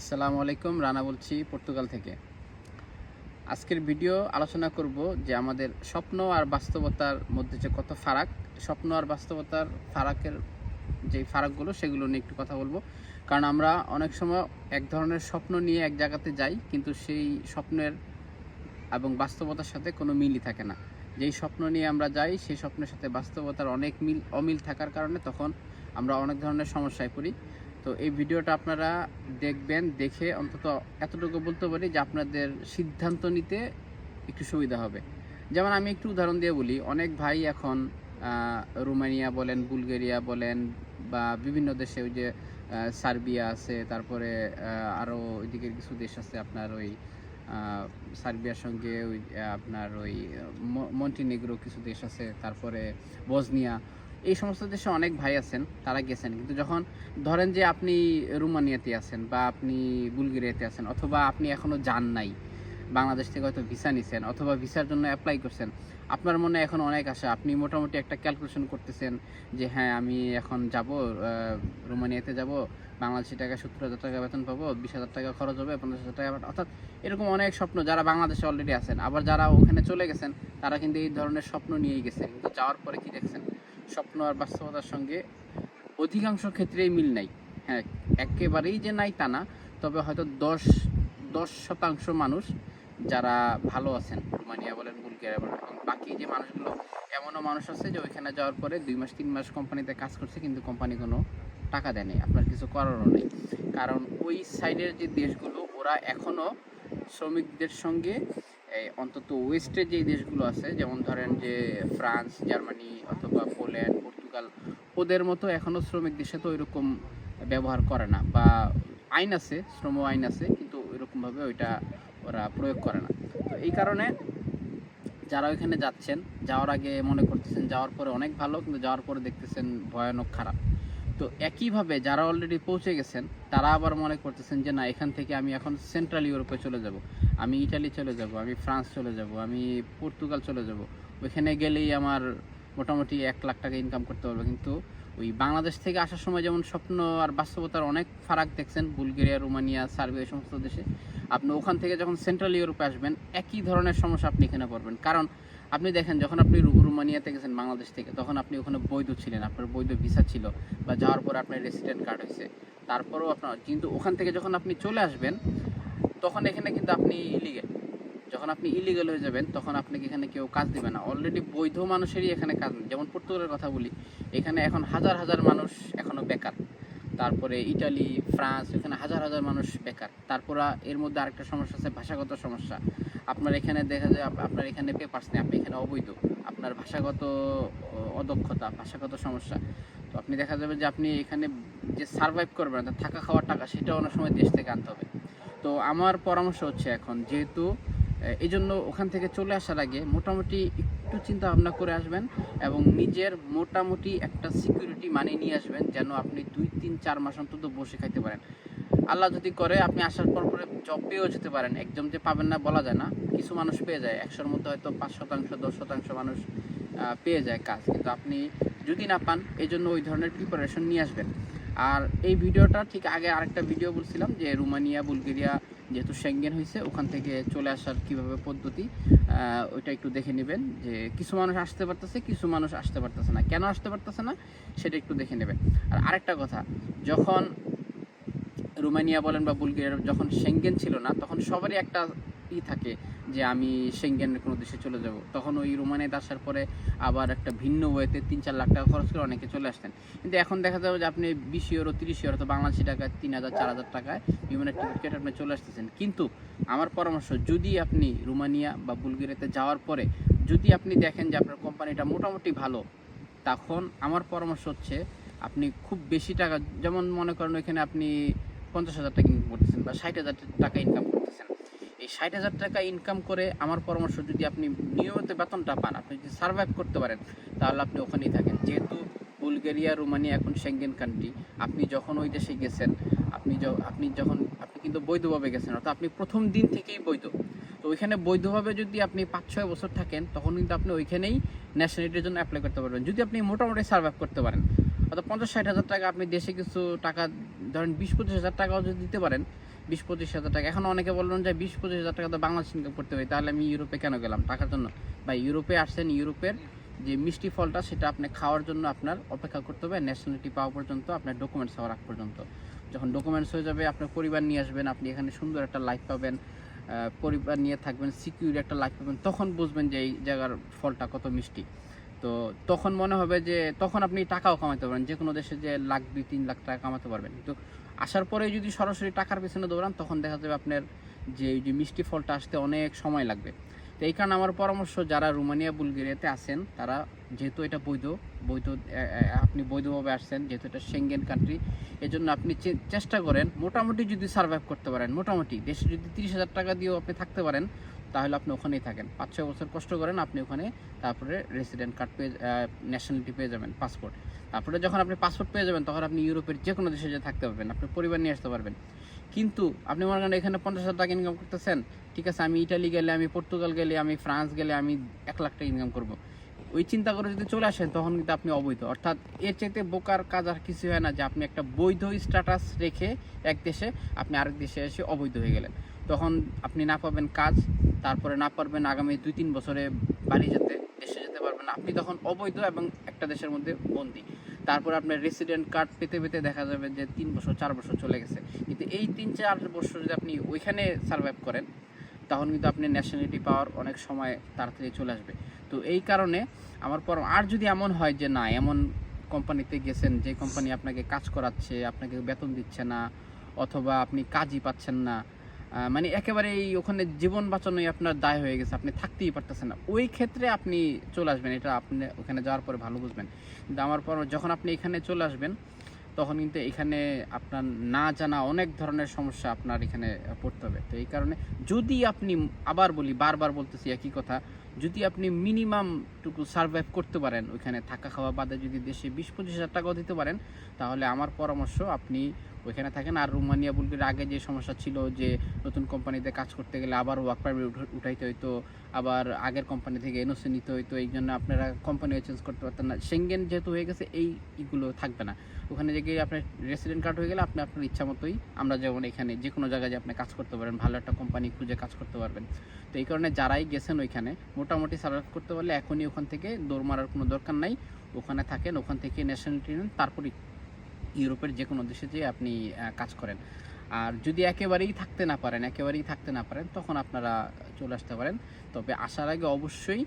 আসসালামু আলাইকুম, রানা বলছি পর্তুগাল থেকে। আজকের ভিডিও আলোচনা করব যে আমাদের স্বপ্ন আর বাস্তবতার মধ্যে যে কত ফারাক, স্বপ্ন আর বাস্তবতার ফারাকের যে ফারাকগুলো সেগুলো নিয়ে একটু কথা বলব। কারণ আমরা অনেক সময় এক ধরনের স্বপ্ন নিয়ে এক জায়গাতে যাই, কিন্তু সেই স্বপ্নের এবং বাস্তবতার সাথে কোনো মিলই থাকে না। যেই স্বপ্ন নিয়ে আমরা যাই, সেই স্বপ্নের সাথে বাস্তবতার অনেক মিল, অমিল থাকার কারণে তখন আমরা অনেক ধরনের সমস্যায় পড়ি। তো এই ভিডিওটা আপনারা দেখবেন, দেখে অন্তত এতটুকু বলতে পারি যে আপনাদের সিদ্ধান্ত নিতে একটু সুবিধা হবে। যেমন আমি একটু উদাহরণ দিয়ে বলি, অনেক ভাই এখন রোমানিয়া বলেন, বুলগেরিয়া বলেন বা বিভিন্ন দেশে ওই যে সার্বিয়া আছে, তারপরে আরও ওইদিকের কিছু দেশ আছে আপনার ওই সার্বিয়ার সঙ্গে ওই, আপনার ওই মন্টিনেগ্রো কিছু দেশ আছে, তারপরে বজনিয়া এই সমস্ত দেশে অনেক ভাই আছেন, তারা গেছেন। কিন্তু যখন ধরেন যে আপনি রোমানিয়াতে আছেন বা আপনি বুলগেরিয়াতে আছেন অথবা আপনি এখনও যান নাই, বাংলাদেশ থেকে হয়তো ভিসা নিছেন অথবা ভিসার জন্য অ্যাপ্লাই করছেন, আপনার মনে এখন অনেক আশা। আপনি মোটামুটি একটা ক্যালকুলেশন করতেছেন যে হ্যাঁ আমি এখন যাব রোমানিয়াতে যাব, বাংলাদেশি টাকা সত্তর হাজার টাকা বেতন পাবো, বিশ হাজার টাকা খরচ হবে, পঞ্চাশ হাজার টাকা অর্থাৎ এরকম অনেক স্বপ্ন যারা বাংলাদেশে অলরেডি আছেন। আবার যারা ওখানে চলে গেছেন, তারা কিন্তু এই ধরনের স্বপ্ন নিয়েই গেছেন। কিন্তু যাওয়ার পরে কি দেখছেন? স্বপ্ন আর বাস্তবতার সঙ্গে অধিকাংশ ক্ষেত্রেই মিল নাই। হ্যাঁ একেবারেই যে নাই তা না, তবে হয়তো দশ দশ শতাংশ মানুষ যারা ভালো আছেন, রোমানিয়া বলেন, বুলগেরিয়া বলেন এবং বাকি যে মানুষগুলো, এমনও মানুষ আছে যে ওইখানে যাওয়ার পরে দুই মাস, তিন মাস কোম্পানিতে কাজ করছে, কিন্তু কোম্পানি কোনো টাকা দেয়নি আপনার কিছু করারও নেই। কারণ ওই সাইডের যে দেশগুলো, ওরা এখনও শ্রমিকদের সঙ্গে এই অন্তত ওয়েস্টের যে দেশগুলো আছে, যেমন ধরেন যে ফ্রান্স, জার্মানি অথবা পোল্যান্ড, পর্তুগাল, ওদের মতো এখনও শ্রমিকদের সাথে ওইরকম ব্যবহার করে না বা আইন আছে, শ্রম আইন আছে, কিন্তু ওইরকমভাবে ওইটা ওরা প্রয়োগ করে না। তো এই কারণে যারা ওইখানে যাচ্ছেন, যাওয়ার আগে মনে করতেছেন, যাওয়ার পরে অনেক ভালো, কিন্তু যাওয়ার পরে দেখতেছেন ভয়ানক খারাপ। তো একইভাবে যারা অলরেডি পৌঁছে গেছেন, তারা আবার মনে করতেছেন যে না, এখান থেকে আমি এখন সেন্ট্রাল ইউরোপে চলে যাব। আমি ইটালি চলে যাব, আমি ফ্রান্স চলে যাব, আমি পর্তুগাল চলে যাব। ওইখানে গেলেই আমার মোটামুটি এক লাখ টাকা ইনকাম করতে পারব। কিন্তু ওই বাংলাদেশ থেকে আসার সময় যেমন স্বপ্ন আর বাস্তবতার অনেক ফারাক দেখছেন, বুলগেরিয়া, রোমানিয়া, সার্বিয়া, এই সমস্ত দেশে। আপনি ওখান থেকে যখন সেন্ট্রাল ইউরোপে আসবেন, একই ধরনের সমস্যা আপনি এখানে পড়বেন। কারণ আপনি দেখেন, যখন আপনি রোমানিয়াতে গেছেন বাংলাদেশ থেকে, তখন আপনি ওখানে বৈধ ছিলেন, আপনার বৈধ ভিসা ছিল বা যাওয়ার পরে আপনার রেসিডেন্ট কার্ড হয়েছে। তারপরেও আপনার, কিন্তু ওখান থেকে যখন আপনি চলে আসবেন, তখন এখানে কিন্তু আপনি ইলিগেল যখন আপনি ইলিগেল হয়ে যাবেন, তখন আপনাকে এখানে কেউ কাজ দেবে না। অলরেডি বৈধ মানুষেরই এখানে কাজ নেই। যেমন পর্তুগালের কথা বলি, এখানে এখন হাজার হাজার মানুষ এখনও বেকার। তারপরে ইটালি, ফ্রান্স, এখানে হাজার হাজার মানুষ বেকার। তারপর এর মধ্যে আরেকটা সমস্যা আছে, ভাষাগত সমস্যা। আপনার এখানে দেখা যায় আপনার এখানে পেপার্স নেই, আপনি এখানে অবৈধ। আপনার ভাষাগত অদক্ষতা, ভাষাগত সমস্যা। তো আপনি দেখা যাবে যে আপনি এখানে যে সারভাইভ করবেন থাকা খাওয়ার টাকা, সেটা অনেক সময় দেশ থেকে আনতে হবে। তো আমার পরামর্শ হচ্ছে এখন, যেহেতু এই জন্য ওখান থেকে চলে আসার আগে মোটামুটি একটু চিন্তা ভাবনা করে আসবেন এবং নিজের মোটামুটি একটা সিকিউরিটি মানিয়ে নিয়ে আসবেন যেন আপনি দুই, তিন, চার মাস অন্তত বসে খাইতে পারেন। আল্লাহ যদি করে, আপনি আসার পর পরে জব পেয়েও যেতে পারেন। একদম যে পাবেন না বলা যায় না। কিছু মানুষ পেয়ে যায়। একশোর মধ্যে হয়তো পাঁচ শতাংশ, দশ শতাংশ মানুষ পেয়ে যায় কাজ। কিন্তু আপনি যদি না পান এই জন্য ওই ধরনের প্রিপারেশন নিয়ে আসবেন। আর এই ভিডিওটা ঠিক আগে আরেকটা ভিডিও বলছিলাম যে রোমানিয়া, বুলগেরিয়া যেহেতু সেঙ্গেন হয়েছে ওখান থেকে চলে আসার কীভাবে পদ্ধতি ওইটা একটু দেখে নেবেন যে কিছু মানুষ আসতে পারতেছে, কিছু মানুষ আসতে পারতেছে না। কেন আসতে পারতেছে না, সেটা একটু দেখে নেবেন। আর আরেকটা কথা, যখন রোমানিয়া বলেন বা বুলগেরিয়া, যখন সেঙ্গেন ছিল না, তখন সবারই একটা ই থাকে যে আমি সেঙ্গেনের কোনো দেশে চলে যাব। তখন ওই রোমানিয়াতে আসার পরে আবার একটা ভিন্ন ওয়েতে তিন চার লাখ টাকা খরচ করে অনেকে চলে আসতেন। কিন্তু এখন দেখা যাবে যে আপনি বিশ ইউরো তিরিশ ইউরো তো বাংলাদেশি টাকায় তিন হাজার, চার হাজার টাকায় বিমানের টিকিট কেটে আপনি চলে আসতেছেন। কিন্তু আমার পরামর্শ, যদি আপনি রোমানিয়া বা বুলগেরিয়াতে যাওয়ার পরে যদি আপনি দেখেন যে আপনার কোম্পানিটা মোটামুটি ভালো, তখন আমার পরামর্শ হচ্ছে আপনি খুব বেশি টাকা, যেমন মনে করেন ওইখানে আপনি পঞ্চাশ হাজার টাকা ইনকাম করতেছেন বা ষাট হাজার টাকা ইনকাম ষাট হাজার টাকা ইনকাম করে আমার পরামর্শ যদি আপনি নিয়মিত বেতনটা পান, আপনি যদি সার্ভাইভ করতে পারেন, তাহলে আপনি ওখানেই থাকেন। যেহেতু বুলগেরিয়া, রোমানিয়া এখন সেঙ্গেন কান্ট্রি আপনি যখন ওই দেশে গেছেন, আপনি আপনি যখন, আপনি কিন্তু বৈধভাবে গেছেন, অর্থাৎ আপনি প্রথম দিন থেকেই বৈধ। তো ওইখানে বৈধভাবে যদি আপনি পাঁচ ছয় বছর থাকেন, তখন কিন্তু আপনি ওইখানেই ন্যাশনালিটির জন্য অ্যাপ্লাই করতে পারবেন। যদি আপনি মোটামুটি সার্ভাইভ করতে পারেন, অর্থাৎ পঞ্চাশ ষাট হাজার টাকা আপনি দেশে কিছু টাকা, ধরেন বিশ পঁচিশ হাজার টাকাও যদি দিতে পারেন বিশ পঁচিশ হাজার টাকা। এখন অনেকে বললেন যে বিশ পঁচিশ হাজার টাকা তো বাংলাদেশ ইনকাম করতে হবে তাহলে আমি ইউরোপে কেন গেলাম? টাকার জন্য। বা ইউরোপে আসছেন, ইউরোপের যে মিষ্টি ফলটা, সেটা আপনি খাওয়ার জন্য আপনার অপেক্ষা করতে হবে ন্যাশনালিটি পাওয়া পর্যন্ত, আপনার ডকুমেন্টস হওয়ার আগ পর্যন্ত। যখন ডকুমেন্টস হয়ে যাবে, আপনার পরিবার নিয়ে আসবেন, আপনি এখানে সুন্দর একটা লাইফ পাবেন পরিবার নিয়ে থাকবেন সিকিউর একটা লাইফ পাবেন, তখন বুঝবেন যে এই জায়গার ফলটা কত মিষ্টি। তো তখন মনে হবে যে তখন আপনি টাকাও কামাতে পারবেন যে কোনো দেশে যে লাখ, দুই, তিন লাখ টাকা কামাতে পারবেন। কিন্তু আসার পরে যদি সরাসরি টাকার পেছনে দৌড়ান, তখন দেখা যাবে আপনার যে এই যে মিষ্টি ফলটা আসতে অনেক সময় লাগবে। তো এই কারণে আমার পরামর্শ, যারা রোমানিয়া, বুলগেরিয়াতে আছেন, তারা যেহেতু এটা বৈধ বৈধ আপনি বৈধভাবে আসছেন, যেহেতু এটা সেঙ্গেন কান্ট্রি এজন্য আপনি চেষ্টা করেন, মোটামুটি যদি সার্ভাইভ করতে পারেন, মোটামুটি। দেশে যদি তিরিশ হাজার টাকা দিয়েও আপনি থাকতে পারেন তাহলে আপনি ওখানেই থাকেন। পাঁচ, ছয় বছর কষ্ট করেন, আপনি ওখানে তারপরে রেসিডেন্ট কার্ড পেয়ে ন্যাশনালিটি পেয়ে যাবেন পাসপোর্ট তারপরে যখন আপনি পাসপোর্ট পেয়ে যাবেন, তখন আপনি ইউরোপের যে কোনো দেশে যে থাকতে পারবেন, আপনি পরিবার নিয়ে আসতে পারবেন। কিন্তু আপনি মনে করেন এখানে পঞ্চাশ হাজার টাকা ইনকাম করতেছেন, ঠিক আছে, আমি ইটালি গেলে, আমি পর্তুগাল গেলে, আমি ফ্রান্স গেলে, আমি এক লাখ টাকা ইনকাম করব। ওই চিন্তা করে যদি চলে আসেন, তখন কিন্তু আপনি অবৈধ। অর্থাৎ এর চাইতে বোকার কাজ আর কিছু হয় না যে আপনি একটা বৈধ স্ট্যাটাস রেখে এক দেশে আপনি আরেক দেশে এসে অবৈধ হয়ে গেলেন। তখন আপনি না পাবেন কাজ তারপরে না পারবেন আগামী দুই তিন বছরে বাড়ি যেতে, দেশে যেতে পারবেন আপনি তখন অবৈধ এবং একটা দেশের মধ্যে বন্দী। তারপরে আপনার রেসিডেন্ট কার্ড পেতে পেতে দেখা যাবে যে তিন বছর, চার বছর চলে গেছে। কিন্তু এই তিন, চার বছর যদি আপনি ওইখানে সার্ভাইভ করেন, তখন কিন্তু আপনি ন্যাশনালিটি পাওয়ার অনেক সময় তাড়াতাড়ি চলে আসবে। তো এই কারণে আমার পর, আর যদি এমন হয় যে না, এমন কোম্পানিতে গেছেন, যে কোম্পানি আপনাকে কাজ করাচ্ছে, আপনাকে বেতন দিচ্ছে না, অথবা আপনি কাজই পাচ্ছেন না মানে একেবারে এই ওখানে জীবন বাঁচানোই আপনার দায় হয়ে গেছে, আপনি থাকতেই পারতেছেন না। ওই ক্ষেত্রে আপনি চলে আসবেন, এটা আপনি ওখানে যাওয়ার পরে ভালো বুঝবেন। কিন্তু আমার পর যখন আপনি এখানে চলে আসবেন, তখন কিন্তু এখানে আপনার না জানা অনেক ধরনের সমস্যা আপনার এখানে পড়তে হবে। তো এই কারণে যদি আপনি আবার বলি, বারবার বলতেছি একই কথা যদি আপনি মিনিমাম টুকু সার্ভাইভ করতে পারেন, ওইখানে থাকা খাওয়া বাদে যদি দেশে বিশ পঁচিশ হাজার টাকাও দিতে পারেন, তাহলে আমার পরামর্শ আপনি ওইখানে থাকেন। আর রোমানিয়া বুলগের আগে যে সমস্যা ছিল যে নতুন কোম্পানিতে কাজ করতে গেলে আবার ওয়ার্ক পারমিট উঠাইতে হইতো, আবার আগের কোম্পানি থেকে এনওসি নিতে হইতো, এই জন্য আপনারা কোম্পানি চেঞ্জ করতে পারতেন না। সেঙ্গেন যেহেতু হয়ে গেছে, এই ইগুলো থাকবে না। ওখানে যে গিয়ে আপনার রেসিডেন্ট কার্ড হয়ে গেলে আপনি আপনার ইচ্ছা মতোই আমরা যেমন এখানে যে কোনো জায়গায় যে আপনি কাজ করতে পারেন, ভালো একটা কোম্পানি খুঁজে কাজ করতে পারবেন। তো এই কারণে যারাই গেছেন ওইখানে মোটামুটি সার্ভাইভ করতে পারলে এখনই ওখান থেকে দৌড় মারার কোনো দরকার নাই। ওখানে থাকেন, ওখান থেকে ন্যাশনালিটি নেন, তারপরে ইউরোপের যে কোনো দেশে যেয়ে আপনি কাজ করেন। আর যদি একেবারেই থাকতে না পারেন, একেবারেই থাকতে না পারেন, তখন আপনারা চলে আসতে পারেন। তবে আসার আগে অবশ্যই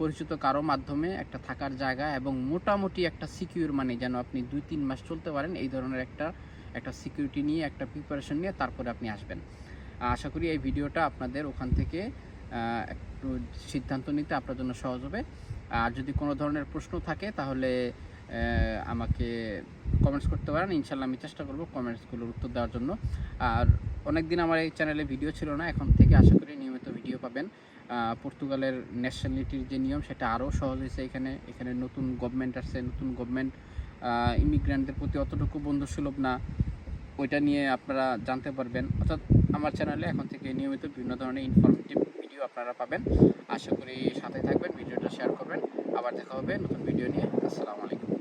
পরিচিত কারও মাধ্যমে একটা থাকার জায়গা এবং মোটামুটি একটা সিকিউর মানে যেন আপনি দুই তিন মাস চলতে পারেন, এই ধরনের একটা একটা সিকিউরিটি নিয়ে, একটা প্রিপারেশন নিয়ে তারপরে আপনি আসবেন। আশা করি এই ভিডিওটা আপনাদের ওখান থেকে সিদ্ধান্ত নিতে আপনার জন্য সহজ হবে। আর যদি কোনো ধরনের প্রশ্ন থাকে, তাহলে আমাকে কমেন্টস করতে পারেন। ইনশাল্লাহ আমি চেষ্টা করব কমেন্টসগুলোর উত্তর দেওয়ার জন্য। আর অনেক দিন আমার এই চ্যানেলে ভিডিও ছিল না, এখন থেকে আশা করি নিয়মিত ভিডিও পাবেন। পর্তুগালের ন্যাশনালিটির যে নিয়ম, সেটা আরও সহজ হয়েছে এখানে। এখানে নতুন গভর্নমেন্ট আসছে, নতুন গভর্নমেন্ট ইমিগ্রেন্টদের প্রতি অতটুকু বন্ধুসুলভ না। ওইটা নিয়ে আপনারা জানতে পারবেন। অর্থাৎ আমার চ্যানেলে এখন থেকে নিয়মিত বিভিন্ন ধরনের ইনফরমেটিভ ভিডিও আপনারা পাবেন। আশা করি সাথে থাকবেন, ভিডিওটা শেয়ার করবেন। আবার দেখা হবে নতুন ভিডিও নিয়ে। আসসালামু আলাইকুম।